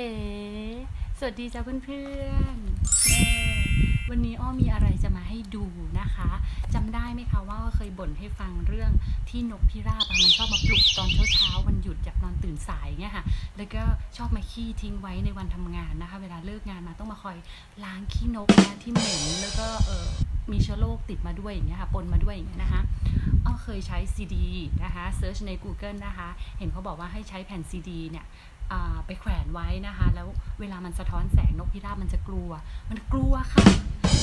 เอ๋สวัสดีจ้าเพื่อนๆแม่วันนี้อ้อมีอะไรจะมาให้ดูนะคะจำได้ไหมคะว่าเคยบ่นให้ฟังเรื่องที่นกพิราบมันชอบมาปลุกตอนเช้าๆวันหยุดจากนอนตื่นสายเงี้ยค่ะ แล้วก็ชอบมาขี้ทิ้งไว้ในวันทำงานนะคะ เวลาเลิกงานมาต้องมาคอยล้างขี้นกนะที่เหม็นแล้วก็เออมีเชื้อโรคติดมาด้วยอย่างเงี้ยค่ะปนมาด้วยอย่างเงี้ยนะคะ อ้อเคยใช้ซีดีนะคะเซิร์ชใน Google นะคะ เห็นเขาบอกว่าให้ใช้แผ่นซีดีเนี่ยไปแขวนไว้นะคะ แล้วเวลามันสะท้อนแสงนกพิราบมันจะกลัว มันกลัวค่ะ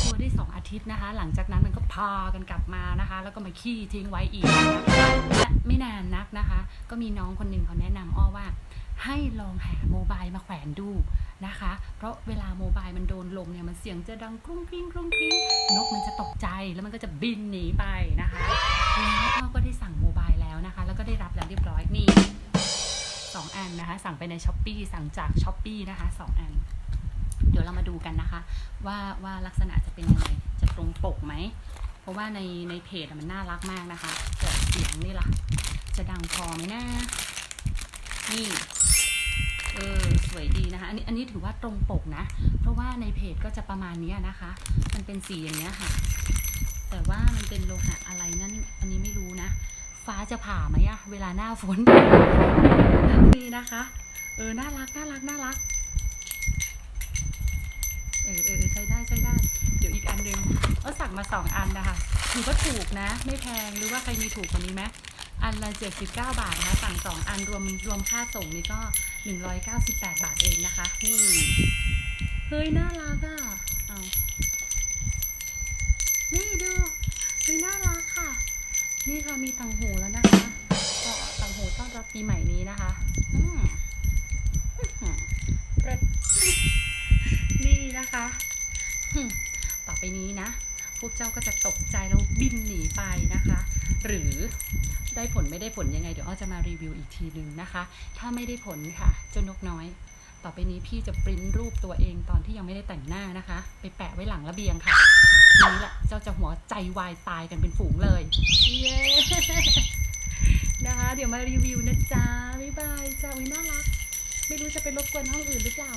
กลัวได้สองอาทิตย์นะคะ หลังจากนั้นมันก็พากันกลับมานะคะ แล้วก็มาขี้ทิ้งไว้อีกและไม่นานนักนะคะ ก็มีน้องคนหนึ่งเขาแนะนำอ้อว่า ให้ลองหาโมบายมาแขวนดูนะคะ เพราะเวลาโมบายมันโดนลมเนี่ยมันเสียงจะดังกรุ้งกริ้งกรุ้งกริ้งนกมันจะตกใจแล้วมันก็จะบินหนีไปนะคะ แล้วอ้อก็ได้สั่งโมบายแล้วนะคะ แล้วก็ได้รับแล้วเรียบร้อยนี่สองอันนะคะ สั่งไปในช้อปปีสั่งจากช้อปปีนะคะสองอัน เดี๋ยวเรามาดูกันนะคะ ว่าว่าลักษณะจะเป็นยังไงจะตรงปกไหม เพราะว่าในในเพจมันน่ารักมากนะคะแต่เสียงนี่ล่ะ จะดังพอไหมนะนี่เออสวยดีนะคะ อันนี้อันนี้ถือว่าตรงปกนะ เพราะว่าในเพจก็จะประมาณนี้นะคะ มันเป็นสีอย่างเนี้ยค่ะ ว่ามันเป็นโลหะอะไรนั่นอันนี้ไม่รู้นะ ฟ้าจะผ่าไหมอะเวลาหน้าฝนนี่นะคะ เออน่ารักน่ารักน่ารักเออเออใช้ได้ใช้ได้ เดี๋ยวอีกอันหนึ่งก็สั่งมาสองอันนะคะถือว่าถูกนะ ไม่แพงหรือว่าใครมีถูกกว่านี้ไหมอันละ79 บาทนะคะสั่งสองอันรวมรวมค่าส่งนี่ก็ 198 บาทเองนะคะนี่เฮ้ยน่ารักอะเอานี่ดู เฮ้ย น่ารักค่ะ นี่ค่ะมีต่างหูแล้วนะคะก็ต่างหูต้อนรับปีใหม่นี้นะคะนี่นะคะต่อไปนี้นะ พวกเจ้าก็จะตกใจแล้วบินหนีไปนะคะ หรือได้ผลไม่ได้ผลยังไง เดี๋ยวอ้อจะมารีวิวอีกทีหนึ่งนะคะ ถ้าไม่ได้ผลค่ะเจ้านกน้อย ต่อไปนี้พี่จะปริ้นรูปตัวเองตอนที่ยังไม่ได้แต่งหน้านะคะ ไปแปะไว้หลังระเบียงค่ะ นี้แหละเจ้าจะหัวใจวายตายกันเป็นฝูงเลย เย้ นะคะ เดี๋ยวมารีวิวนะจ๊ะบ๊ายบายจ้าวิน่ารัก ไม่รู้จะไปรบกวนห้องอื่นหรือเปล่า